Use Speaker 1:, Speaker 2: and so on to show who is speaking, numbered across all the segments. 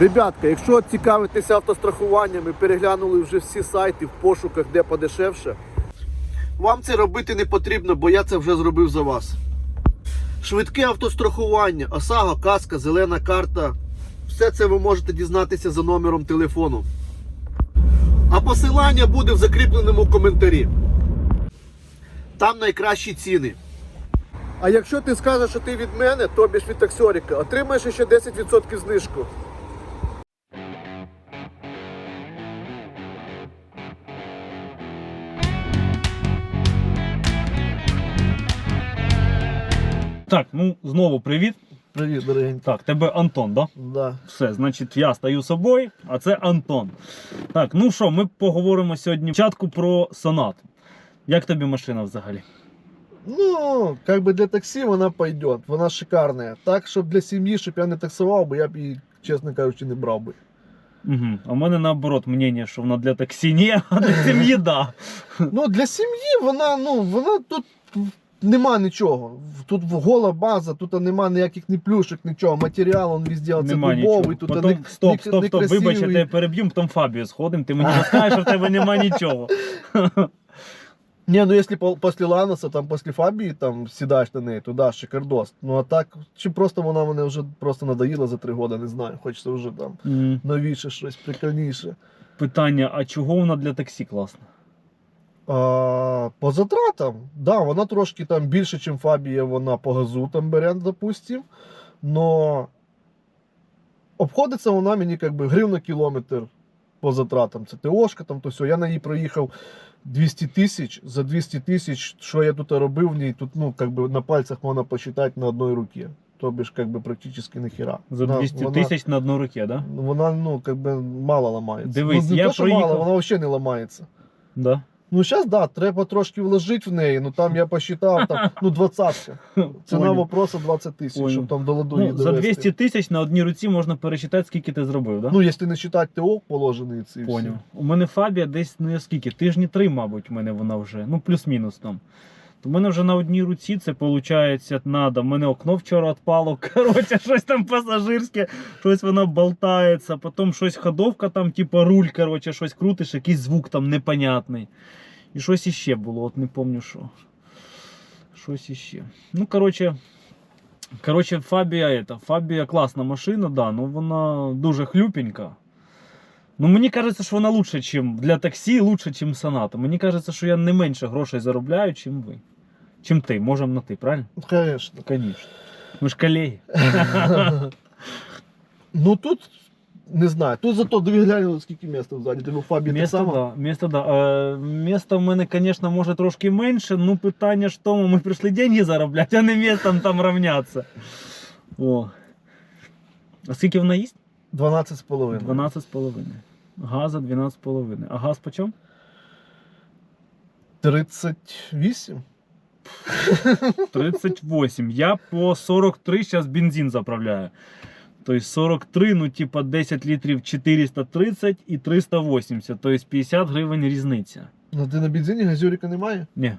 Speaker 1: Ребятка, якщо цікавитеся автострахуванням і переглянули вже всі сайти в пошуках, де подешевше, вам це робити не потрібно, бо я це вже зробив за вас. Швидке автострахування, ОСАГО, каска, зелена карта. Все це ви можете дізнатися за номером телефону. А посилання буде в закріпленому коментарі. Там найкращі ціни. А якщо ти скажеш, що ти від мене, тобі ж від таксоріка, отримаєш ще 10% знижку.
Speaker 2: Так, ну знову привіт.
Speaker 1: Привіт, дорогенький.
Speaker 2: Так, тебе Антон, да?
Speaker 1: Да.
Speaker 2: Все, значить, я стаю собою, а це Антон. Так, ну що, ми поговоримо сьогодні спочатку про сонат. Як тобі машина взагалі?
Speaker 1: Ну, как бы для таксі вона пойдет, вона шикарна. Так, щоб для сім'ї, щоб я не таксував би, я б її, чесно кажучи, не брав би.
Speaker 2: Угу. А в мене наоборот мнення, що вона для таксі ні, а для сім'ї да.
Speaker 1: Ну, для сім'ї вона, ну, вона тут нема нічого. Тут гола база, тут нема ніяких ні плюшок, нічого. Матеріал он везде оце дубовий, тут
Speaker 2: Потім,
Speaker 1: не,
Speaker 2: стоп,
Speaker 1: не,
Speaker 2: стоп, стоп, вибач, я тебе переб'ю, потім Фабію сходимо, ти мені розкажеш, що в тебе нема нічого.
Speaker 1: Не, ну если по- после Ланоса, там после Фабії там сідаєш на неї, то да, шикардос. Ну а так, чи просто вона мене вже просто надоїла за три роки, не знаю. Хочеться вже там
Speaker 2: М,
Speaker 1: новіше щось, прикольніше.
Speaker 2: Питання, а чого вона для таксі класна?
Speaker 1: По затратам, да, вона трошки там більше, ніж Фабія, вона по газу там бере, допустим. Но обходиться вона мені як би гривна кілометр по затратам. Це ТОшка, там то все. Я на ній проїхав 200 тисяч. За 200 тисяч, що я тут робив в ній, тут ну, как би на пальцях можна посчитати на одній руці. Тобі ж как би практично ніхіра.
Speaker 2: За 200 тисяч на одну руке, да?
Speaker 1: Вона, ну, как би мало ламається.
Speaker 2: Дивись,
Speaker 1: ну, не
Speaker 2: я
Speaker 1: то, що
Speaker 2: проїхав-
Speaker 1: мало, вона взагалі не ламається.
Speaker 2: Да.
Speaker 1: Ну, зараз, да, треба трошки вложити в неї. Ну там я посчитав, там, ну, двадцатка. Ціна вопроса 20 тисяч, щоб там до ладу
Speaker 2: Ну, за
Speaker 1: довести.
Speaker 2: 200 тисяч на одній руці можна пересчитати, скільки ти зробив, да?
Speaker 1: Ну, якщо не вважати ТО положений ці.
Speaker 2: Поняв. У мене Фабія десь ну скільки? Тижні три, мабуть, у мене вона вже. Ну, плюс-мінус там. То в мене вже на одній руці це виходить надо. У мене окно вчора відпало. Коротше, щось там пасажирське, щось воно болтається, потім щось ходовка там, типу руль, коротше, щось крутиш, якийсь звук там непонятний. І щось іще було, от не пам'ятаю що. Щось іще. Ну, коротше. Коротше, Фабія, это, Фабія класна машина, да, ну вона дуже хлюпенька. Ну, мені кажеться, що вона лучше, чим для таксі, лучше, чим Соната. Мені кажеться, що я не менше грошей заробляю, чим ви. Чим ти. Можемо на ти, правильно?
Speaker 1: Ну, Конечно.
Speaker 2: Звісно. Ми ж колеги.
Speaker 1: ну тут не знаю. Тут зато дві глянули, скільки місця взаді. Тебе в Фабі так
Speaker 2: Місто,
Speaker 1: само.
Speaker 2: да, місто, да. Е, місто в мене, звісно, може трошки менше, ну питання ж в тому, ми прийшли деньги заробляти, а не містом там равнятися. О. А скільки вона їсть?
Speaker 1: 12 з половиною.
Speaker 2: 12,5. Газа 12,5. А газ по чому?
Speaker 1: 38?
Speaker 2: 38. Я по 43 зараз бензин заправляю. Тобто 43, ну типа 10 літрів 430 і 380. Тобто 50 гривень різниця.
Speaker 1: Ну ти на бензині газюрика немає?
Speaker 2: Ні.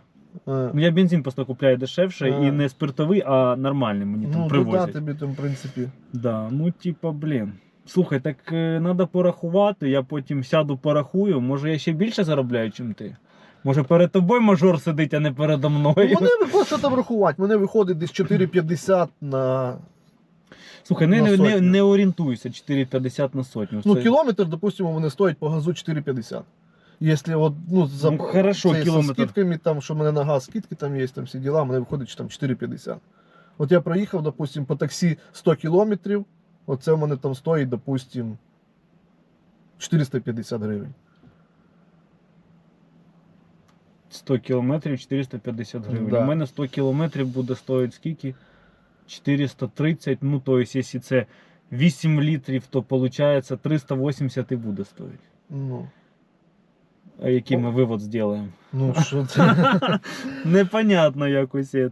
Speaker 1: А.
Speaker 2: Ну я бензин просто купляю дешевше
Speaker 1: А.
Speaker 2: і не спиртовий, а нормальний мені там
Speaker 1: Ну, да,
Speaker 2: привозять.
Speaker 1: тобі там, в принципі.
Speaker 2: Да, ну типа, блін. Слухай, так треба порахувати, я потім сяду порахую. Може я ще більше заробляю, чим ти? Може перед тобою мажор сидить, а не передо мною.
Speaker 1: Ну, мене виходить, що там рахувати? Мене виходить десь 4,50 на.
Speaker 2: Слухай, не,
Speaker 1: На
Speaker 2: не, не, не орієнтуйся 4,50 на сотню.
Speaker 1: Ну,
Speaker 2: Це-
Speaker 1: кілометр, допустимо, мене стоїть по газу 4,50. Якщо от, ну, за,
Speaker 2: Ну, хорошо,
Speaker 1: це,
Speaker 2: кілометр.
Speaker 1: Скидками, там, що в мене на газ скидки там є, там всі діла, мене виходить що там 4,50. От я проїхав, допустим, по таксі 100 кілометрів, оце в мене там стоїть, допустим, 450 гривень.
Speaker 2: 100 кілометрів 450 гривень.
Speaker 1: Да.
Speaker 2: У мене 100 кілометрів буде стоїти скільки? 430. Ну, то есть, якщо це 8 літрів, то виходить 380 і буде стоїти.
Speaker 1: Ну,
Speaker 2: А який ми вивод зробимо?
Speaker 1: ну що це?
Speaker 2: Непонятно якось це.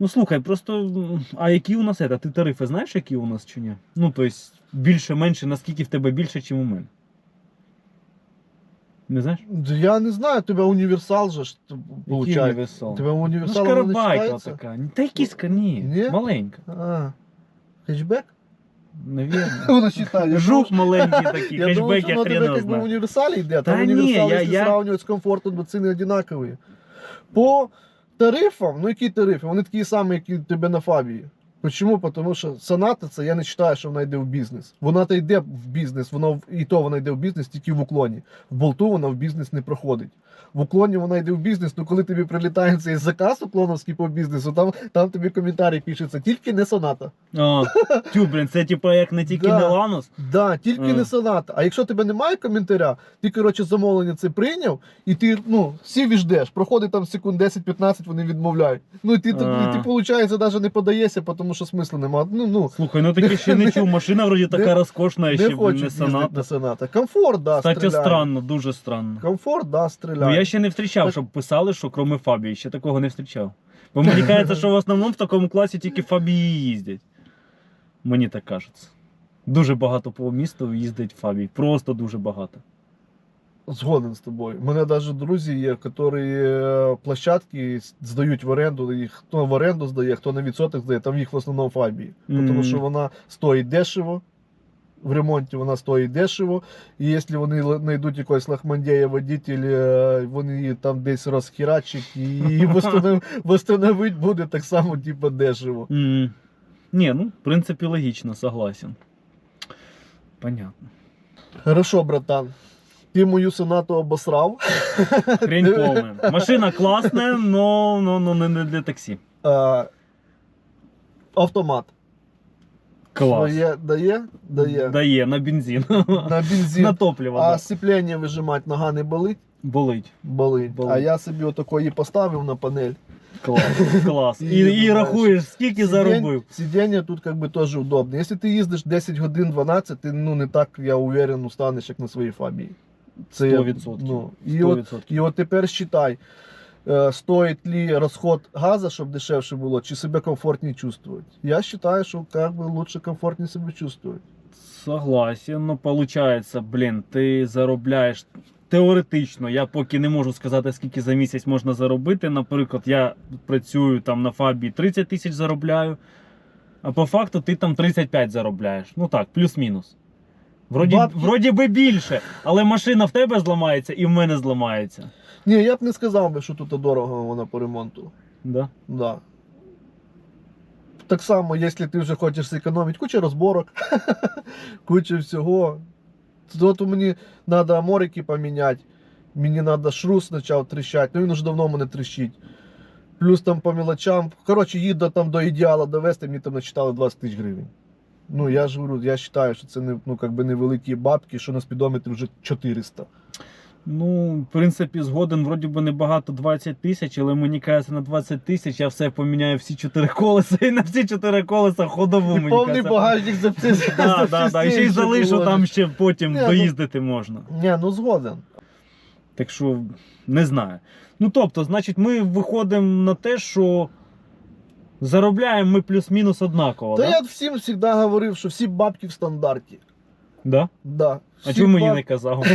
Speaker 2: Ну слухай, просто. А які у нас це? Ти тарифи знаєш, які у нас чи ні? Ну, тобто, більше, менше, наскільки в тебе більше, ніж у мене? Не знаєш?
Speaker 1: Я не знаю, тебе універсал же ж
Speaker 2: Який
Speaker 1: получає.
Speaker 2: універсал?
Speaker 1: Тебе
Speaker 2: Ну,
Speaker 1: універсал не
Speaker 2: шкарабайка така. Та якісь ні,
Speaker 1: Ні?
Speaker 2: маленька.
Speaker 1: А, хетчбек?
Speaker 2: Навірно. Жук маленький такий,
Speaker 1: Я
Speaker 2: хешбек,
Speaker 1: що воно тебе
Speaker 2: хрена
Speaker 1: як в універсалі йде,
Speaker 2: Та
Speaker 1: там
Speaker 2: ні,
Speaker 1: універсал,
Speaker 2: я-
Speaker 1: якщо
Speaker 2: я-
Speaker 1: сравнювати з комфортом, то ціни однакові. По тарифам, ну які тарифи? Вони такі самі, як і тебе на Фабії. Чому? Тому що соната це я не вважаю, що вона йде в бізнес. Вона та йде в бізнес, вона і то вона йде в бізнес тільки в уклоні. В болту вона в бізнес не проходить. В уклоні вона йде в бізнес, ну коли тобі прилітає цей заказ уклоновський по бізнесу, там, там тобі коментарі пишеться, тільки не соната.
Speaker 2: А, тю, блін, це типу як не тільки
Speaker 1: Да.
Speaker 2: Меланус.
Speaker 1: Да, тільки
Speaker 2: Ага.
Speaker 1: не соната. А якщо тебе немає коментаря, ти, коротше, замовлення це прийняв, і ти, ну, сів і ждеш. Проходить там секунд 10-15, вони відмовляють. Ну, і ти, ти, ти виходить, навіть не подаєшся, тому що смислу немає. Ну, ну,
Speaker 2: Слухай, ну таке ще не чув. Машина вроді така
Speaker 1: Не-
Speaker 2: розкошна,
Speaker 1: не
Speaker 2: ще не соната.
Speaker 1: на соната. Комфорт, да,
Speaker 2: Кстати,
Speaker 1: стріляє.
Speaker 2: странно, дуже странно.
Speaker 1: Комфорт, да, стріляє.
Speaker 2: Я ще не зустрічав, щоб писали, що кроме Фабії, ще такого не зустрічав. Бо мені кажеться, що в основному в такому класі тільки Фабії їздять. Мені так кажеться. Дуже багато по місту їздить Фабій. Просто дуже багато.
Speaker 1: Згоден з тобою. У мене навіть друзі є, які е, площадки здають в оренду, і хто в оренду здає, хто на відсоток здає, там їх в основному фабії.
Speaker 2: Мгм.
Speaker 1: Тому що вона стоїть дешево. В ремонті вона стоїть дешево. І якщо вони знайдуть якогось лахмандєя водителя, вони її там десь розхерачать і її буде так само, типу, дешево.
Speaker 2: Ні, ну, в принципі, логічно, согласен. Понятно.
Speaker 1: Хорошо, братан. Ти мою сонату обосрав.
Speaker 2: Хрень повна. Машина класна, но, но, но не для таксі.
Speaker 1: Автомат.
Speaker 2: Клас.
Speaker 1: Своє дає? Дає.
Speaker 2: Дає на бензин.
Speaker 1: На бензин.
Speaker 2: На топливо.
Speaker 1: А
Speaker 2: да.
Speaker 1: сцеплення вижимати нога не болить?
Speaker 2: Болить.
Speaker 1: Болить.
Speaker 2: Болить.
Speaker 1: А я собі отакої поставив на панель.
Speaker 2: Клас. Клас.
Speaker 1: І
Speaker 2: І, і рахуєш, скільки заробив.
Speaker 1: Сидіння тут как бы теж удобно. Якщо ти їздиш 10 годин 12, ти ну не так, я уверен, устанеш, як на своїй фабії. я-
Speaker 2: 100%.
Speaker 1: Ну, і, от, і от тепер считай, е, стоїть ли розход газу, щоб дешевше було, чи себе комфортніше чувствувати. Я вважаю, що как бы лучше комфортніше себе чувствувати.
Speaker 2: Согласен, ну получается, блін, ти заробляєш теоретично. Я поки не можу сказати, скільки за місяць можна заробити. Наприклад, я працюю там на фабі 30 тисяч заробляю, а по факту ти там 35 заробляєш. Ну так, плюс-мінус. Вроді,
Speaker 1: Бабки-
Speaker 2: вроді би більше, але машина в тебе зламається і в мене зламається.
Speaker 1: Ні, я б не сказав би, що тут дорого вона по ремонту.
Speaker 2: Да?
Speaker 1: Да. Так само, якщо ти вже хочеш зекономити, куча розборок, куча всього. От мені треба аморики поміняти, мені треба шрус почав тріщати, ну він вже давно в мене тріщить. Плюс там по мелочам. Коротше, їду там до ідеала довести, мені там начитали 20 тисяч гривень. Ну, я ж говорю, я вважаю, що це не, ну, как би невеликі бабки, що на спідометрі вже 400.
Speaker 2: Ну, в принципі, згоден, вроді би небагато 20 тисяч, але мені кажеться, на 20 тисяч я все поміняю всі чотири колеса і на всі чотири колеса ходову
Speaker 1: І
Speaker 2: мені
Speaker 1: повний
Speaker 2: кажеться.
Speaker 1: багажник запчастин.
Speaker 2: Да, да, да. І ще й залишу там ще потім
Speaker 1: Ні, ну-
Speaker 2: доїздити можна.
Speaker 1: Ні, ну згоден.
Speaker 2: Так що не знаю. Ну тобто, значить, ми виходимо на те, що заробляємо ми плюс-мінус однаково.
Speaker 1: Та
Speaker 2: да?
Speaker 1: я всім завжди говорив, що всі бабки в стандарті.
Speaker 2: Да?
Speaker 1: Да.
Speaker 2: А чому мені
Speaker 1: баб-
Speaker 2: не казав?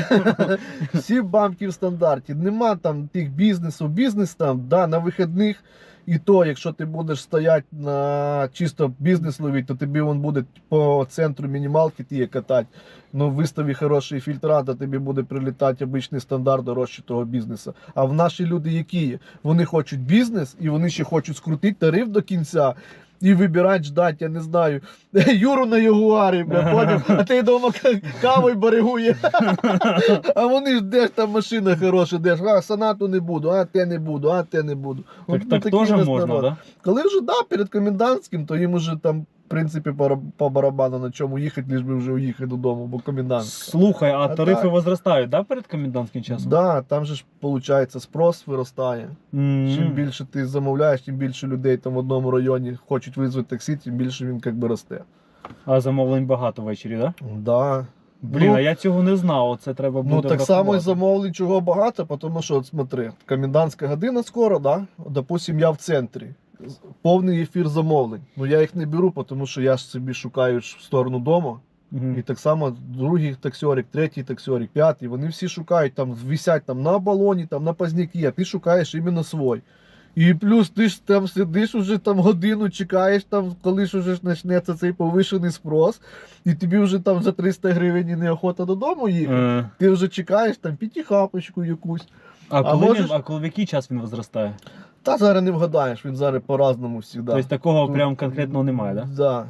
Speaker 1: Всі бабки в стандарті. Нема там тих бізнесу. Бізнес там, да, на вихідних. І то, якщо ти будеш стояти на чисто бізнес ловити, то тобі він буде по центру мінімалки тіє катати. Ну, виставі хороший фільтра, то тобі буде прилітати обичний стандарт дорожче того бізнесу. А в наші люди, які є? Вони хочуть бізнес і вони ще хочуть скрутити тариф до кінця. І вибирати, ждать, я не знаю, Юру на Ягуарі, бля, поняв? А ти вдома кавою баригує. А вони ж де ж там машина хороша, де ж, а санату не буду, а те не буду, а те не буду.
Speaker 2: Так,
Speaker 1: Ну,
Speaker 2: так теж можна, да?
Speaker 1: Коли вже да, перед комендантським, то їм уже там, в принципі, по, барабану на чому їхати, лиш би вже уїхати додому, бо комендантська.
Speaker 2: Слухай, а
Speaker 1: А
Speaker 2: тарифи
Speaker 1: так.
Speaker 2: возростають, да, перед комендантським часом?
Speaker 1: Да, там же ж виходить спрос виростає.
Speaker 2: М.
Speaker 1: Чим більше ти замовляєш, тим більше людей там в одному районі хочуть визвати таксі, тим більше він як би росте.
Speaker 2: А замовлень багато ввечері, да?
Speaker 1: Да.
Speaker 2: Блін,
Speaker 1: Ну,
Speaker 2: а я цього не знав. Оце треба буде.
Speaker 1: Ну так само і замовлень чого багато, тому що от смотри, комендантська година скоро, да? Допустим, я в центрі. Повний ефір замовлень. Ну я їх не беру, тому що я ж собі шукаю в сторону дому. І так само другий таксьорик, третій таксьорик, п'ятий. Вони всі шукають там, висять там на балоні, там на пазняки, а ти шукаєш іменно свой. І плюс ти ж там сидиш уже там годину, чекаєш, там, коли ж уже почнеться цей повишений спрос, і тобі вже там за 300 гривень і неохота додому їхати.
Speaker 2: Е,
Speaker 1: Ти вже чекаєш там п'ятихапочку якусь.
Speaker 2: А,
Speaker 1: А
Speaker 2: коли
Speaker 1: можеш-
Speaker 2: він, а коли в який час він возростає?
Speaker 1: Та зараз не вгадаєш, він зараз по-разному завжди.
Speaker 2: Тобто такого
Speaker 1: Ну,
Speaker 2: прям конкретного немає, так? Да?
Speaker 1: Да.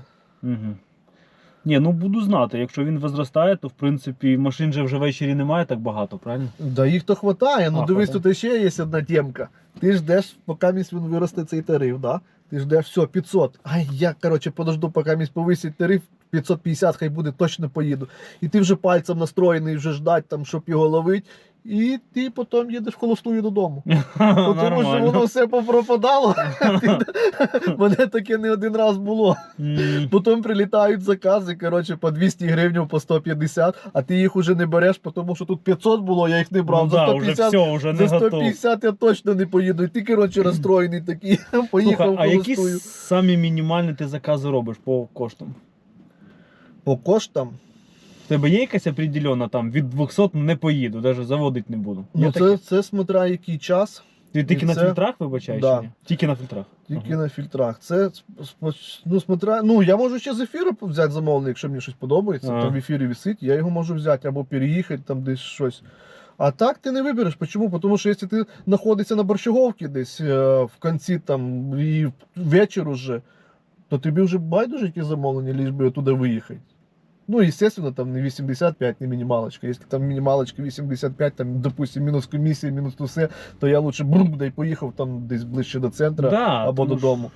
Speaker 2: Угу. Ні, ну буду знати. Якщо він возростає, то в принципі машин же вже ввечері немає так багато, правильно?
Speaker 1: Да їх то хватає. Ну
Speaker 2: А,
Speaker 1: дивись,
Speaker 2: хватає.
Speaker 1: тут ще є одна темка. Ти ждеш, поки місь він виросте цей тариф, да? Ти ждеш все, 500. Ай, я, коротше, подожду, поки місь повисить тариф, 550 хай буде, точно поїду. І ти вже пальцем настроєний вже ждать, там, щоб його ловити. І ти потім їдеш холостую додому. Тому що воно все попропадало. Мене таке не один раз було. Потім прилітають закази, коротше, по 200 гривень, по 150, а ти їх уже не береш, тому що тут 500 було, я їх не брав.
Speaker 2: Ну,
Speaker 1: за 150
Speaker 2: все, вже не
Speaker 1: за 150 я точно не поїду. І ти, коротше, розстроєний такий. Поїхав
Speaker 2: а які самі мінімальні ти закази робиш по коштам?
Speaker 1: По коштам.
Speaker 2: В тебе є якась определена там від 200 не поїду, навіть заводити не буду. Є
Speaker 1: Ну,
Speaker 2: таке?
Speaker 1: це, це смотря який час,
Speaker 2: Ти тільки на
Speaker 1: це-
Speaker 2: фільтрах вибачаєш?
Speaker 1: Да.
Speaker 2: чи ні? Тільки на фільтрах.
Speaker 1: тільки
Speaker 2: Ага.
Speaker 1: на фільтрах. Це споч- ну, смотря, ну, я можу ще з ефіру взяти замовлення, якщо мені щось подобається.
Speaker 2: Ага.
Speaker 1: Там в ефірі висить, я його можу взяти або переїхати там десь щось. А так ти не вибереш. Чому? Тому що якщо ти знаходишся на борщаговці десь е, в кінці там і вечір уже, то тобі вже байдуже які замовлення, ліж би туди виїхати. Ну, естественно, там не 85, не мінімалочка. Якщо там мінімалочка 85, там, допустим, мінус комісія, мінус усе, то я лучше брум, да й поїхав там десь ближче до центру
Speaker 2: Да,
Speaker 1: або
Speaker 2: тому
Speaker 1: додому.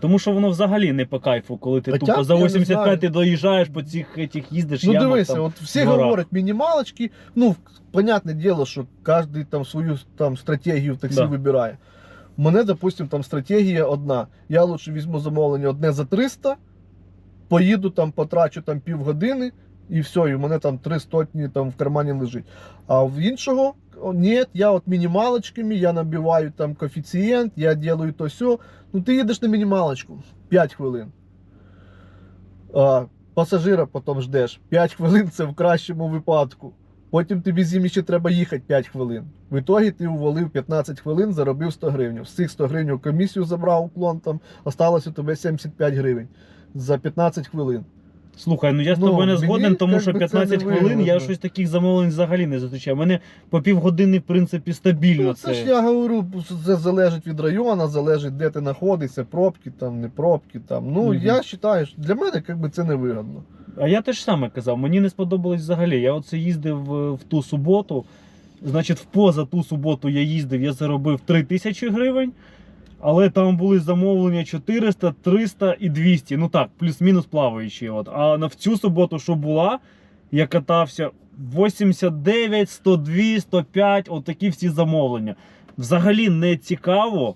Speaker 2: Тому що воно взагалі не по кайфу, коли ти
Speaker 1: Хоча
Speaker 2: тупо за
Speaker 1: я не
Speaker 2: 85 ти доїжджаєш по цих этих їздиш.
Speaker 1: Ну
Speaker 2: ямах,
Speaker 1: дивися,
Speaker 2: там.
Speaker 1: от всі
Speaker 2: дворах.
Speaker 1: говорять мінімалочки. Ну, понятне діло, що кожен там свою там стратегію в таксі
Speaker 2: Да.
Speaker 1: вибирає. У мене, допустим, там стратегія одна. Я лучше візьму замовлення одне за 300, поїду там, потрачу там півгодини, і все, і в мене там три стотні там в кармані лежить. А в іншого. Ні, я от мінімалочками, я набиваю там коефіцієнт, я делаю то все. Ну ти їдеш на мінімалочку 5 хвилин. А, пасажира потім ждеш. 5 хвилин це в кращому випадку. Потім тобі з ним ще треба їхати 5 хвилин. В ітогі ти увалив 15 хвилин, заробив 100 гривень. З цих 100 гривень комісію забрав уклон, там осталось у тебе 75 гривень за 15 хвилин.
Speaker 2: Слухай, ну я з
Speaker 1: Ну,
Speaker 2: тобою не
Speaker 1: мені,
Speaker 2: згоден, тому що 15 хвилин я щось таких замовлень взагалі не зустрічаю. Мене по півгодини, в принципі, стабільно
Speaker 1: Ну,
Speaker 2: це.
Speaker 1: це ж я говорю, це залежить від району, залежить, де ти знаходишся, пробки там, не пробки там. Ну,
Speaker 2: Мгм.
Speaker 1: я вважаю, що для мене як би, це не вигідно.
Speaker 2: А я теж саме казав, мені не сподобалось взагалі. Я оце їздив е, в ту суботу. Значить, в поза ту суботу я їздив, я заробив 3 тисячі гривень. Але там були замовлення 400, 300 і 200. Ну так, плюс-мінус плаваючі. От. А на в цю суботу, що була, я катався 89, 102, 105, от такі всі замовлення. Взагалі не цікаво.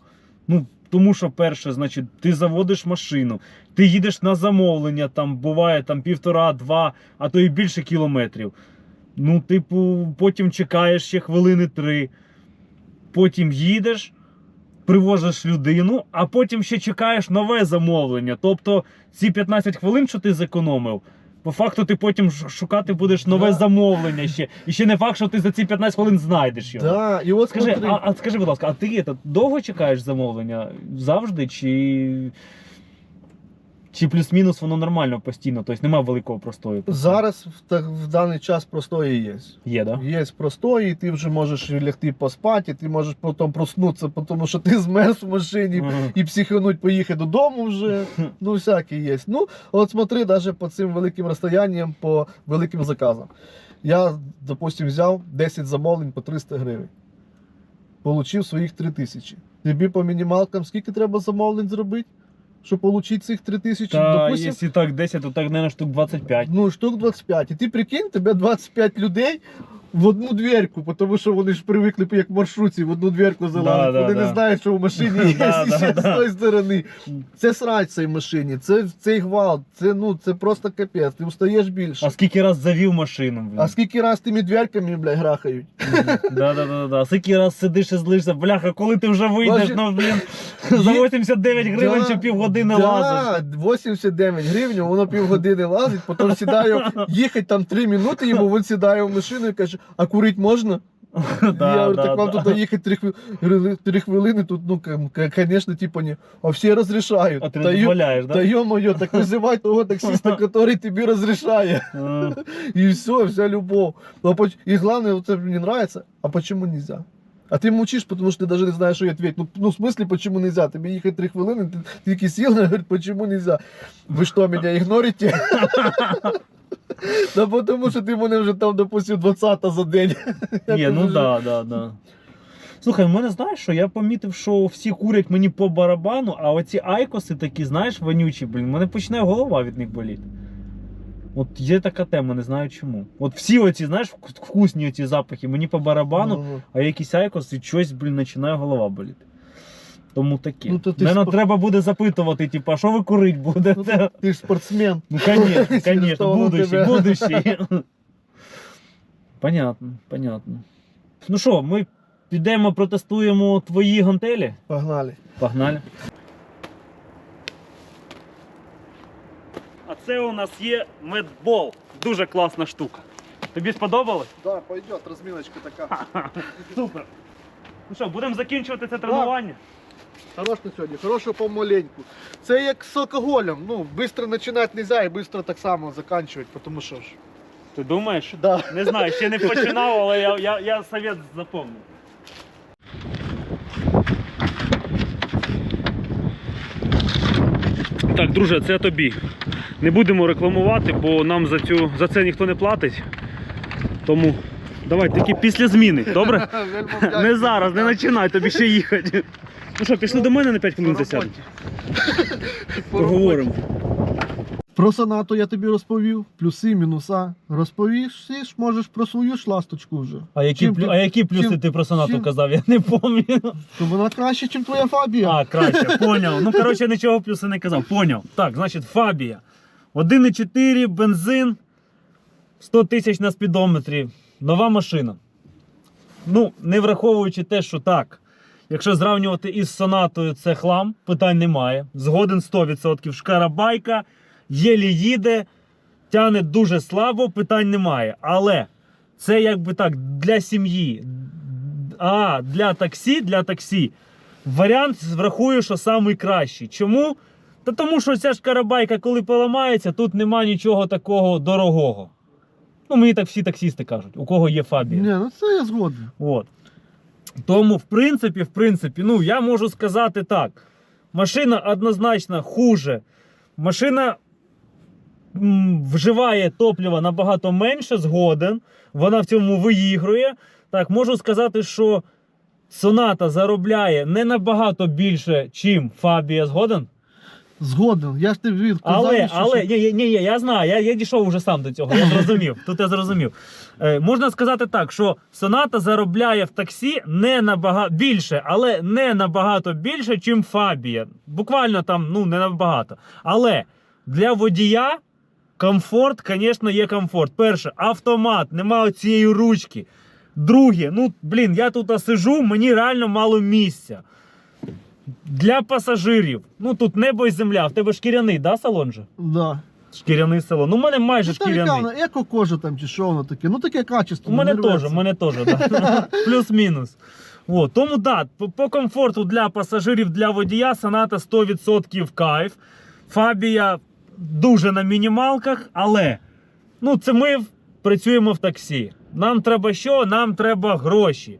Speaker 2: Ну, тому що перше, значить, ти заводиш машину, ти їдеш на замовлення, там буває там півтора, два, а то і більше кілометрів. Ну, типу, потім чекаєш ще хвилини три. Потім їдеш, привозиш людину, а потім ще чекаєш нове замовлення. Тобто ці 15 хвилин, що ти зекономив, по факту ти потім шукати будеш нове
Speaker 1: Да.
Speaker 2: замовлення ще. І ще не факт, що ти за ці 15 хвилин знайдеш його.
Speaker 1: Да, і от
Speaker 2: Скажи,
Speaker 1: смотри,
Speaker 2: а, а скажи, будь ласка, а ти довго чекаєш замовлення? Завжди? Чи, чи плюс-мінус воно нормально постійно? Тобто немає великого простою?
Speaker 1: зараз в, так, в даний час простої є.
Speaker 2: Є, да?
Speaker 1: Є простої, і ти вже можеш лягти поспати, і ти можеш потім проснутися, тому що ти змерз в машині
Speaker 2: Мгм.
Speaker 1: і психануть, поїхати додому вже. Ну, всяке є. Ну, от смотри, навіть по цим великим розстоянням, по великим заказам. Я, допустим, взяв 10 замовлень по 300 гривень. Получив своїх 3 тисячі. Тобі по мінімалкам скільки треба замовлень зробити, щоб отримати цих 3 тисячі?
Speaker 2: Та,
Speaker 1: Допустим,
Speaker 2: якщо так 10, то так, мабуть, штук 25.
Speaker 1: Ну, штук 25. І ти прикинь, тебе 25 людей в одну дверку, тому що вони ж привикли як в маршрутці в одну дверку залазити.
Speaker 2: да,
Speaker 1: вони
Speaker 2: да.
Speaker 1: не знають, що в машині є
Speaker 2: Да, да,
Speaker 1: ще з
Speaker 2: да.
Speaker 1: тої сторони. Це срать цій машині, це цей гвалт, це ну це просто капець. Ти устаєш більше.
Speaker 2: А скільки раз завів машину? блін?
Speaker 1: А скільки раз тими дверками, бля, грахають?
Speaker 2: Да, да, да, да. Скільки раз сидиш і злишся, бляха, коли ти вже вийдеш,
Speaker 1: Боже,
Speaker 2: ну, блін, за 89 гривень
Speaker 1: Да,
Speaker 2: чи півгодини
Speaker 1: да,
Speaker 2: лазиш.
Speaker 1: 89 гривень, воно півгодини лазить, потім сідає їхати там 3 минути йому, він сідає в машину і каже, а курить можна?
Speaker 2: Да,
Speaker 1: я говорю,
Speaker 2: да,
Speaker 1: так вам
Speaker 2: да.
Speaker 1: тут їхати три, хвили- три хвилини, тут, ну, звісно, типу, не. А всі розрішають.
Speaker 2: А ти
Speaker 1: Та
Speaker 2: не
Speaker 1: ё-
Speaker 2: дозволяєш,
Speaker 1: Та
Speaker 2: да?
Speaker 1: ё-моё, так визивай того таксиста, який тобі розрішає.
Speaker 2: Е,
Speaker 1: И все, вся любовь. Ну, а поч- и главное, вот это мне нравится, а почему нельзя? А ты молчишь, потому что ты даже не знаешь, что ей ответить. Ну, ну, в смысле, почему нельзя? Тебе ехать три хвилины, ты, ты такие сел, говорит, почему нельзя? Вы что, меня игнорите? Да потому що ти мене вже там, допустим, 20 за день.
Speaker 2: Ні, ну да, да, да. Слухай, в мене знаєш що? Я помітив, що всі курять мені по барабану, а оці айкоси такі, знаєш, вонючі, блін, в мене починає голова від них боліти. От є така тема, не знаю чому. От всі оці, знаєш, вкусні оці запахи, мені по барабану,
Speaker 1: Ну, ну.
Speaker 2: а якийсь айкос від чогось, блін, починає голова боліти. Тому таке.
Speaker 1: Ну, то ти
Speaker 2: Мене
Speaker 1: спо-
Speaker 2: треба буде запитувати, типу, а що ви курить
Speaker 1: Ну,
Speaker 2: будете?
Speaker 1: ти ж спортсмен.
Speaker 2: Ну, конечно, конечно, будущий,
Speaker 1: тебе.
Speaker 2: будущий. Понятно, понятно. Ну що, ми підемо протестуємо твої гантелі?
Speaker 1: Погнали.
Speaker 2: Погнали. А це у нас є медбол. Дуже класна штука. Тобі сподобалось?
Speaker 1: Да, пойдет, разминочка така.
Speaker 2: Супер. Ну що, будемо закінчувати це тренування?
Speaker 1: Хорош на сьогодні, хорошого помаленьку. Це як з алкоголем. Ну, швидко починати не можна і швидко так само закінчувати, тому що ж.
Speaker 2: Ти думаєш?
Speaker 1: Да.
Speaker 2: Не знаю, ще не починав, але я, я, я совет запомнив. Так, друже, це тобі. Не будемо рекламувати, бо нам за, цю, за це ніхто не платить. Тому давай тільки після зміни, добре? Не зараз, не починай, тобі ще їхати. Ну що, пішли до мене на 5 хвилин засядемо. Поговоримо.
Speaker 1: Про сонату я тобі розповів, плюси, мінуса. Розповіш, ж можеш про свою ж ласточку вже.
Speaker 2: А які,
Speaker 1: Чим
Speaker 2: плю-
Speaker 1: ти-
Speaker 2: а які плюси
Speaker 1: чим-
Speaker 2: ти про сонату
Speaker 1: чим-
Speaker 2: казав? Я не пам'ятаю.
Speaker 1: Що вона краще, ніж твоя фабія.
Speaker 2: А, краще, поняв. Ну, коротше, нічого плюси не казав. Поняв. Так, значить, Фабія. 1,4 бензин, 100 тисяч на спідометрі. Нова машина. Ну, не враховуючи те, що так. Якщо зрівнювати із сонатою, це хлам, питань немає. Згоден 100%. Шкарабайка, єлі їде, тяне дуже слабо, питань немає. Але це якби так для сім'ї. А для таксі, для таксі. Варіант врахую, що самий кращий. Чому? Та тому що ця ж карабайка, коли поламається, тут нема нічого такого дорогого. Ну, мені так всі таксісти кажуть, у кого є фабія.
Speaker 1: Ні, ну це я згоден.
Speaker 2: От. Тому, в принципі, в принципі, ну, я можу сказати так. Машина однозначно хуже. Машина вживає топлива набагато менше, згоден. Вона в цьому виігрує. Так, можу сказати, що Соната заробляє не набагато більше, чим Фабія згоден.
Speaker 1: Згоден. Я ж тобі казав,
Speaker 2: Але,
Speaker 1: що
Speaker 2: але, ні, ні, ні, я знаю, я, я дійшов уже сам до цього. Я зрозумів. Тут я зрозумів. Е, можна сказати так, що Соната заробляє в таксі не набагато більше, але не набагато більше, чим Фабія. Буквально там, ну, не набагато. Але для водія комфорт, звісно, є комфорт. Перше, автомат, немає цієї ручки. Друге, ну, блін, я тут сижу, мені реально мало місця. Для пасажирів. Ну тут небо і земля. В тебе шкіряний, да, салон же?
Speaker 1: Да.
Speaker 2: Шкіряний салон. Ну, у мене майже
Speaker 1: Ну, та
Speaker 2: шкіряний.
Speaker 1: еко кожа там чи що воно таке. Ну таке качество.
Speaker 2: У мене
Speaker 1: не
Speaker 2: теж,
Speaker 1: рветься.
Speaker 2: у мене теж, да. Плюс-мінус. От, тому да, по, по комфорту для пасажирів, для водія Соната 100% кайф. Фабія дуже на мінімалках, але ну, це ми в- працюємо в таксі. Нам треба що? Нам треба гроші.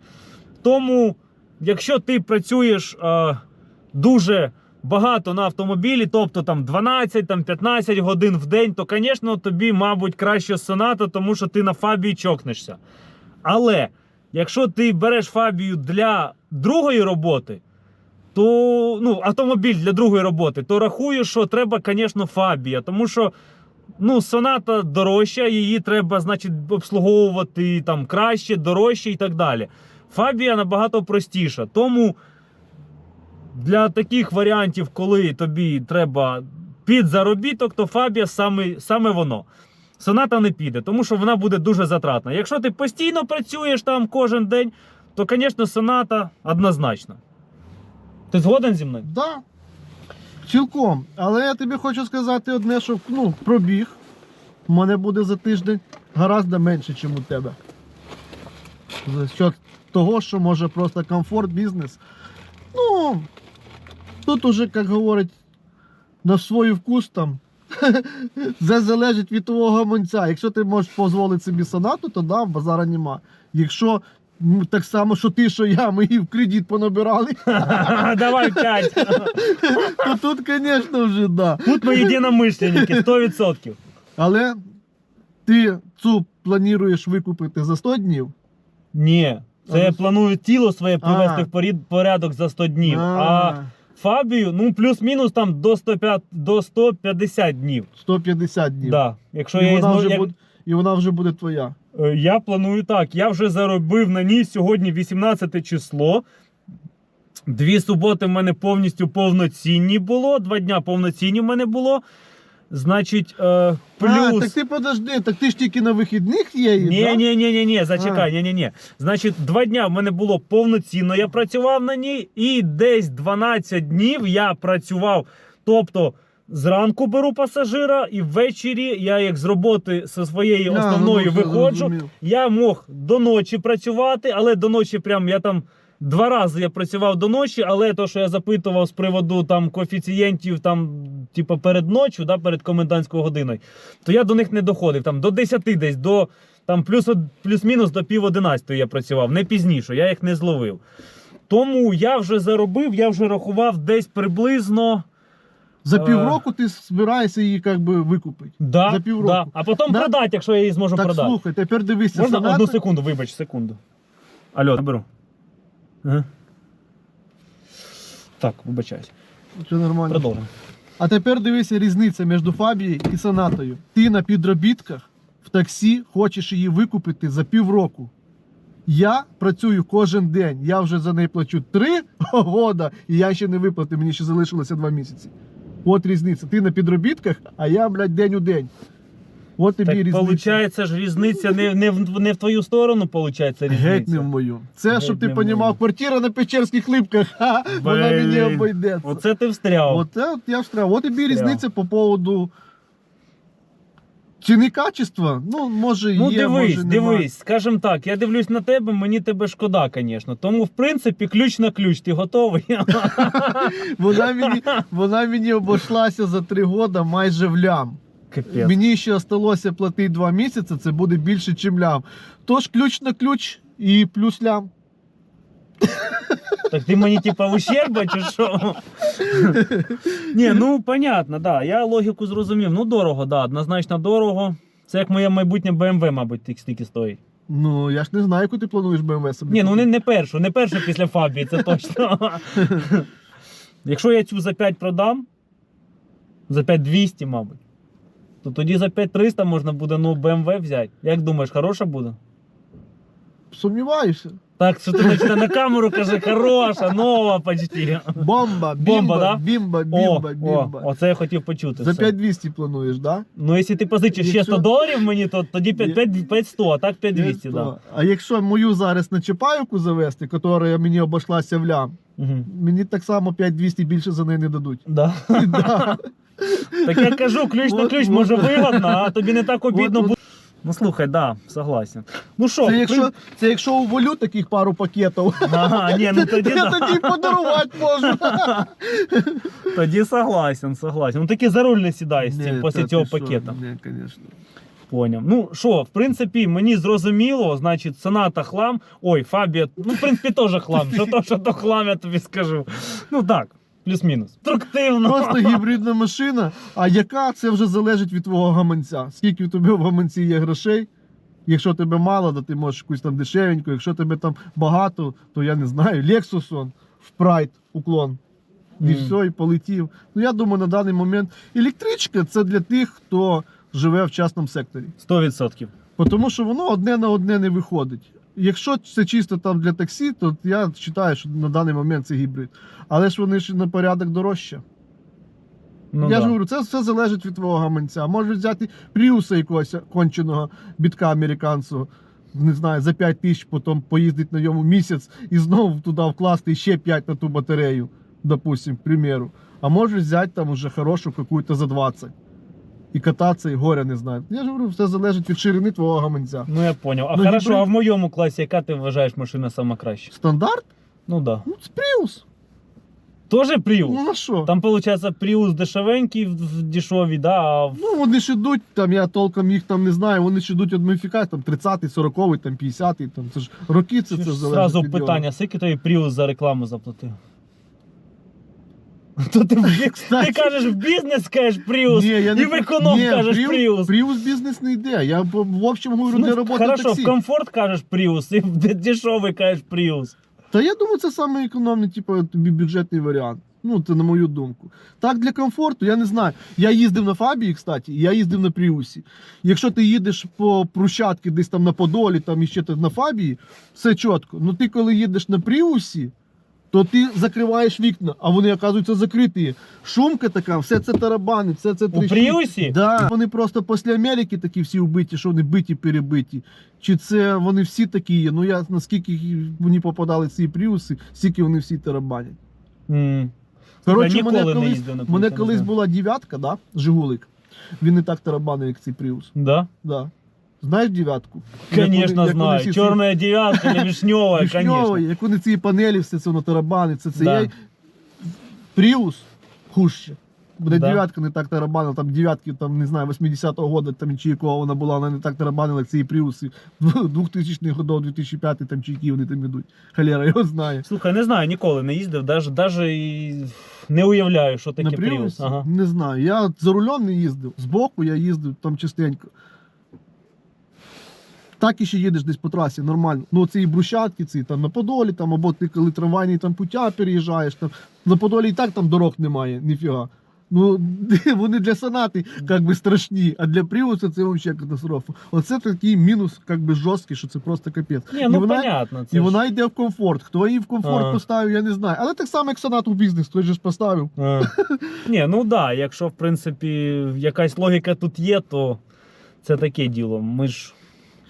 Speaker 2: Тому, якщо ти працюєш е, дуже багато на автомобілі, тобто там 12, там 15 годин в день, то, звісно, тобі, мабуть, краще соната, тому що ти на фабії чокнешся. Але якщо ти береш фабію для другої роботи, то ну, автомобіль для другої роботи, то рахую, що треба, звісно, фабія, тому що. Ну, соната дорожча, її треба, значить, обслуговувати там краще, дорожче і так далі. Фабія набагато простіша. Тому для таких варіантів, коли тобі треба під заробіток, то Фабія саме, саме воно. Соната не піде, тому що вона буде дуже затратна. Якщо ти постійно працюєш там кожен день, то, звісно, соната однозначно. Ти згоден зі мною?
Speaker 1: Да. Цілком. Але я тобі хочу сказати одне, що ну, пробіг у мене буде за тиждень гораздо менше, ніж у тебе. За счет того, що може просто комфорт, бізнес. Ну, тут уже, як говорять, на свій вкус там. Це залежить від твого гаманця. Якщо ти можеш дозволити собі сонату, то да, базара нема. Якщо так само, що ти, що я, ми її в кредит понабирали,
Speaker 2: Давай 5.
Speaker 1: то тут, звісно, вже да.
Speaker 2: Тут ми єдиномишленники, 100%.
Speaker 1: Але ти цю плануєш викупити за 100 днів.
Speaker 2: Ні. Це я планую тіло своє привести в порядок за 100 днів. А Фабію, ну плюс-мінус там до 105, до 150 днів.
Speaker 1: 150 днів.
Speaker 2: Да. Якщо
Speaker 1: І,
Speaker 2: я
Speaker 1: вона
Speaker 2: ізно-
Speaker 1: вже
Speaker 2: як-
Speaker 1: буде, і вона вже буде твоя.
Speaker 2: Е, Я планую так. Я вже заробив на ній сьогодні 18 число. Дві суботи в мене повністю повноцінні було. Два дня повноцінні в мене було. Значить, е, плюс.
Speaker 1: А, так ти подожди, так ти ж тільки на вихідних є. і,
Speaker 2: Ні,
Speaker 1: да?
Speaker 2: ні, ні, ні, ні, зачекай, ні, ні, ні. Значить, два дня в мене було повноцінно, я працював на ній, і десь 12 днів я працював. Тобто, зранку беру пасажира, і ввечері я як з роботи зі своєї
Speaker 1: А,
Speaker 2: основної
Speaker 1: ну, все,
Speaker 2: виходжу.
Speaker 1: зрозумів.
Speaker 2: Я мог до ночі працювати, але до ночі прям я там. Два рази я працював до ночі, але то, що я запитував з приводу там коефіцієнтів, там, типу, перед ночю, да, перед комендантською годиною, то я до них не доходив. Там до 10 десь, до там плюс, плюс-мінус до пів одинадцятої я працював, не пізніше, я їх не зловив. Тому я вже заробив, я вже рахував десь приблизно.
Speaker 1: За
Speaker 2: Е.
Speaker 1: півроку ти збираєшся її як би викупити.
Speaker 2: Да,
Speaker 1: За півроку.
Speaker 2: Да. А потім
Speaker 1: Да?
Speaker 2: продати, якщо я її зможу
Speaker 1: так
Speaker 2: продати.
Speaker 1: слухай, тепер дивися
Speaker 2: Можна одну секунду, вибач, секунду. Алло, наберу. Ага. Так, вибачаюсь.
Speaker 1: Все нормально.
Speaker 2: Продовжимо.
Speaker 1: А тепер дивися різниця між Фабією і сонатою. Ти на підробітках в таксі хочеш її викупити за півроку. Я працюю кожен день. Я вже за неї плачу три года, і я ще не виплатив, мені ще залишилося два місяці. От різниця. Ти на підробітках, а я, блядь, день у день. От тобі
Speaker 2: Так,
Speaker 1: різниця.
Speaker 2: получається ж різниця не, не, в, не в твою сторону, получається різниця.
Speaker 1: Геть не в мою. Це,
Speaker 2: Геть
Speaker 1: щоб ти понімав, квартира на Печерських липках, ха, вона мені обійдеться.
Speaker 2: Оце ти встряв.
Speaker 1: От, це от я встряв. От тобі різниця по поводу ціни качества. Ну, може,
Speaker 2: Ну,
Speaker 1: є,
Speaker 2: дивись,
Speaker 1: може, нема.
Speaker 2: дивись, скажем так, я дивлюсь на тебе, мені тебе шкода, звісно. Тому, в принципі, ключ на ключ, ти готовий?
Speaker 1: Вона мені, вона мені обійшлася за три роки майже в лям.
Speaker 2: Капець.
Speaker 1: Мені ще залишилося платити два місяці, це буде більше, ніж лям. Тож ключ на ключ і плюс лям.
Speaker 2: Так ти мені типа ущерба чи що? Ні, ну понятно, да. Я логіку зрозумів. Ну дорого, да, однозначно дорого. Це як моє майбутнє BMW, мабуть, тих стільки стоїть.
Speaker 1: Ну, я ж не знаю, яку ти плануєш BMW собі.
Speaker 2: Ні, ну не, не першу, не першу після Фабії, це точно. Якщо я цю за 5 продам, за 5200, мабуть, то тоді за 5300 можна буде ну, BMW взяти. Як думаєш, хороша буде?
Speaker 1: Сумніваюся.
Speaker 2: Так, що ти значить, на камеру каже, хороша, нова почти.
Speaker 1: Бомба, бімба,
Speaker 2: Бомба, да?
Speaker 1: бімба,
Speaker 2: О,
Speaker 1: бімба,
Speaker 2: о, оце я хотів почути.
Speaker 1: За
Speaker 2: все.
Speaker 1: 5200 плануєш, да?
Speaker 2: Ну, якщо ти позичиш ще
Speaker 1: Якщо-
Speaker 2: 100 доларів мені, то тоді
Speaker 1: Є-
Speaker 2: 5100, а так 5200,
Speaker 1: Є
Speaker 2: да.
Speaker 1: А якщо мою зараз на Чапаївку завести, яка мені обійшлася в лям,
Speaker 2: Угу.
Speaker 1: мені так само 5200 більше за неї не дадуть.
Speaker 2: Да.
Speaker 1: Да.
Speaker 2: Так я кажу, ключ на ключ може вигодно, а тобі не так обідно буде. Ну слухай, да, согласен. Ну що,
Speaker 1: Це якщо, це якщо уволю таких пару пакетів,
Speaker 2: Ага, ні, ну тоді,
Speaker 1: я
Speaker 2: да.
Speaker 1: тоді й подарувати можу.
Speaker 2: тоді согласен, согласен. Ну таки за руль не сідай з цим після цього пакета.
Speaker 1: Ні, звісно.
Speaker 2: Поняв. Ну що, в принципі, мені зрозуміло, значить, соната хлам. Ой, Фабія, ну, в принципі, теж хлам. Що то, що то хлам, я тобі скажу. Ну так, плюс-мінус. Структивно.
Speaker 1: Просто гібридна машина. А яка це вже залежить від твого гаманця? Скільки в тебе в гаманці є грошей? Якщо тебе мало, то ти можеш якусь там дешевеньку. Якщо тебе там багато, то я не знаю. Lexus он, в Pride уклон. І
Speaker 2: Мгм.
Speaker 1: все, і полетів. Ну я думаю, на даний момент електричка це для тих, хто живе в частному секторі.
Speaker 2: 100%.
Speaker 1: Бо Тому що воно одне на одне не виходить. Якщо це чисто там для таксі, то я вважаю, що на даний момент це гібрид. Але ж вони ж на порядок дорожче.
Speaker 2: Ну,
Speaker 1: я
Speaker 2: да.
Speaker 1: ж говорю, це все залежить від твого гаманця. Можуть взяти пріуса якогось конченого бітка американцю, не знаю, за 5 тисяч, потім поїздить на ньому місяць і знову туди вкласти ще 5 на ту батарею, допустим, к примеру. А можуть взяти там уже хорошу какую-то за 20. І кататися, і горя не знають. Я ж говорю, все залежить від ширини твого гаманця.
Speaker 2: Ну я поняв. А
Speaker 1: Ну,
Speaker 2: хорошо,
Speaker 1: гібрид-
Speaker 2: а в моєму класі яка ти вважаєш машина сама краща?
Speaker 1: Стандарт?
Speaker 2: Ну да.
Speaker 1: Ну, це Prius.
Speaker 2: Тоже Prius?
Speaker 1: Ну на що?
Speaker 2: Там, виходить, Prius дешевенький, в- в дешеві, да, а в-
Speaker 1: Ну, вони ж ідуть, там я толком їх там не знаю, вони ж ідуть від модифікації, там 30-й, 40-й, там 50-й, там це ж роки це, це
Speaker 2: Чуєш,
Speaker 1: залежить.
Speaker 2: Зразу
Speaker 1: від
Speaker 2: питання, скільки тобі Prius за рекламу заплатив? То ти, в ти кажеш в бізнес, кажеш Prius,
Speaker 1: Ні, я не
Speaker 2: і в економ
Speaker 1: Ні,
Speaker 2: кажеш
Speaker 1: Prius.
Speaker 2: Prius.
Speaker 1: Prius бізнес не йде. Я в в общем говорю
Speaker 2: Ну,
Speaker 1: роботи
Speaker 2: хорошо,
Speaker 1: таксі.
Speaker 2: в комфорт кажеш Prius, і в де- дешевий кажеш Prius.
Speaker 1: Та я думаю, це саме економний, типу, тобі бюджетний варіант. Ну, це на мою думку. Так, для комфорту, я не знаю. Я їздив на Фабії, кстати, і я їздив на Пріусі. Якщо ти їдеш по Прущатки десь там на Подолі, там і ще ти на Фабії, все чітко. Ну ти коли їдеш на Пріусі, то ти закриваєш вікна, а вони, оказуються, закриті. Шумка така, все це тарабани, все це
Speaker 2: У
Speaker 1: трещить.
Speaker 2: Prius?
Speaker 1: Да. Вони просто після Америки такі всі вбиті, що вони биті, перебиті. Чи це вони всі такі є? Ну я наскільки мені попадали ці пріуси, стільки вони всі тарабанять.
Speaker 2: М.
Speaker 1: Коротше, мене
Speaker 2: не
Speaker 1: колись,
Speaker 2: їздив
Speaker 1: мене колись була дев'ятка, да? Жигулик. Він не так тарабанив, як цей пріус.
Speaker 2: Да?
Speaker 1: Да. Знаєш дев'ятку? Вони
Speaker 2: знаю.
Speaker 1: ці-
Speaker 2: Черная девятка вишневая,
Speaker 1: Вишньовий, як вони ці панелі, все це воно тарабани, це це.
Speaker 2: Да.
Speaker 1: Я... Пріус хужче. Буде
Speaker 2: Да.
Speaker 1: дев'ятка не так тарабанила, там дев'ятки, там, не знаю, 80-го года, там чи якого вона була, вона не так тарабанила, як ці пріуси 2000-х годов, 2005 там чи які вони там ідуть. Халера його знає.
Speaker 2: Слухай, не знаю, ніколи не їздив, даже і не уявляю, що таке
Speaker 1: на
Speaker 2: Prius.
Speaker 1: Prius?
Speaker 2: Ага.
Speaker 1: Не знаю. Я за рулем не їздив. Збоку я їздив там частенько. Так і ще їдеш десь по трасі, нормально. Ну, ці брусчатки, ці там на Подолі, там, або ти коли трамвайні там путя переїжджаєш, там на Подолі і так там дорог немає, ніфіга. Ну, вони для сонати як би страшні, а для Пріуса це взагалі катастрофа. Оце такий мінус, як би жорсткий, що це просто капець.
Speaker 2: Ні,
Speaker 1: І
Speaker 2: ну
Speaker 1: вона-
Speaker 2: понятно. Це
Speaker 1: І
Speaker 2: ж-
Speaker 1: вона йде в комфорт. Хто її в комфорт
Speaker 2: Ага.
Speaker 1: поставив, я не знаю. Але так само, як сонат у бізнес, той же ж поставив.
Speaker 2: А. Ні, ну да, якщо в принципі якась логіка тут є, то це таке діло. Ми ж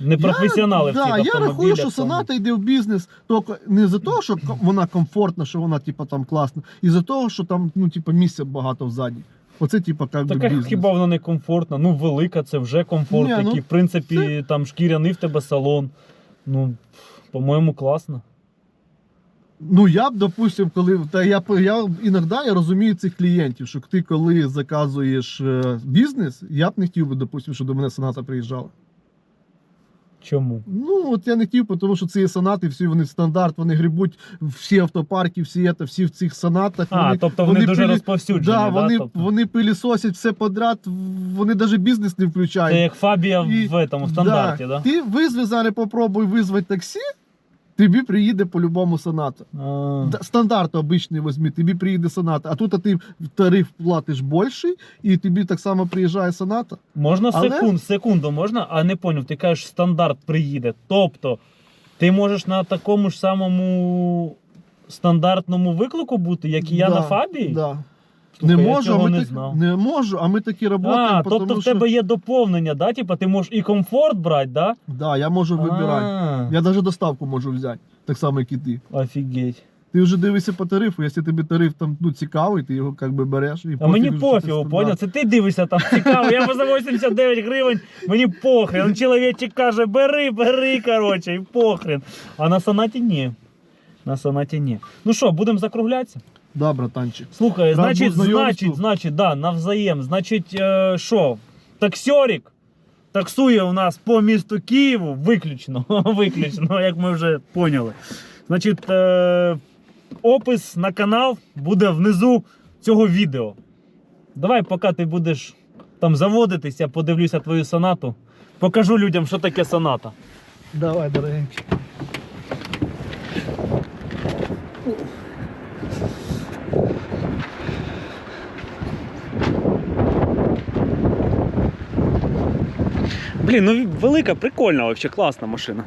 Speaker 2: не професіонали в
Speaker 1: да, я
Speaker 2: автомобілях.
Speaker 1: рахую, що
Speaker 2: тому-
Speaker 1: Соната йде в бізнес тільки не за те, що вона комфортна, що вона типа там класна, і за те, що там ну, типа, місця багато взаді. Оце, типа, як би
Speaker 2: Так
Speaker 1: бізнес.
Speaker 2: хіба вона не комфортна? Ну, велика, це вже комфорт,
Speaker 1: Ні, ну,
Speaker 2: який, в принципі, там шкіряний в тебе салон. Ну, по-моєму, класно.
Speaker 1: Ну я б, допустим, коли та я я іноді я розумію цих клієнтів, що ти коли заказуєш е, бізнес, я б не хотів би, допустим, щоб до мене Соната приїжджала.
Speaker 2: Чому?
Speaker 1: Ну, от я не хотів, тому що ці сонати, всі вони стандарт, вони грибуть всі автопарки, всі, це, всі в цих сонатах.
Speaker 2: А,
Speaker 1: вони,
Speaker 2: тобто вони, дуже
Speaker 1: пилі-
Speaker 2: розповсюджені,
Speaker 1: Да, вони,
Speaker 2: тобто,
Speaker 1: вони пилісосять все подряд, вони навіть бізнес не включають.
Speaker 2: Це як фабія
Speaker 1: І-
Speaker 2: в этому, в стандарті, да?
Speaker 1: Ти визви зараз попробуй визвати таксі, тобі приїде по-любому соната. Стандарт обичний візьми, тобі приїде соната, а тут ти тариф платиш більший, і тобі так само приїжджає соната.
Speaker 2: Можна
Speaker 1: Але-
Speaker 2: секунд, секунду, можна, а не поняв, ти кажеш, стандарт приїде. Тобто, ти можеш на такому ж самому стандартному виклику бути, як і я
Speaker 1: Да,
Speaker 2: на фабії?
Speaker 1: Да.
Speaker 2: Слухай,
Speaker 1: не
Speaker 2: я
Speaker 1: можу,
Speaker 2: цього
Speaker 1: а ми
Speaker 2: не
Speaker 1: так,
Speaker 2: знав.
Speaker 1: не можу, а ми такі працюємо,
Speaker 2: А,
Speaker 1: тому
Speaker 2: тобто в
Speaker 1: що...
Speaker 2: тебе є доповнення, да? Типа ти можеш і комфорт брати, да?
Speaker 1: Да, я можу вибирати.
Speaker 2: А,
Speaker 1: Я навіть доставку можу взяти, так само, як і ти.
Speaker 2: Офігеть.
Speaker 1: Ти вже дивишся по тарифу, якщо тобі тариф там ну, цікавий, ти його як би береш. І
Speaker 2: А
Speaker 1: пофіг,
Speaker 2: мені
Speaker 1: що
Speaker 2: пофігу, поняв? Це ти дивишся там цікаво. Я за 89 гривень, мені похрен. Чоловічик каже, бери, бери, коротше, і похрен. А на сонаті ні. На сонаті ні. Ну що, будемо закруглятися?
Speaker 1: Да, братанчик.
Speaker 2: Слухай,
Speaker 1: Рад
Speaker 2: значить,
Speaker 1: був знайомству.
Speaker 2: значить, значить, да, навзаєм. Значить, е, що, таксьорик таксує у нас по місту Києву виключно, виключно, як ми вже поняли. Значить, е, опис на канал буде внизу цього відео. Давай, поки ти будеш там заводитися, подивлюся твою сонату. Покажу людям, що таке соната.
Speaker 1: Давай, дорогенький.
Speaker 2: Блін, ну велика, прикольна, взагалі класна машина.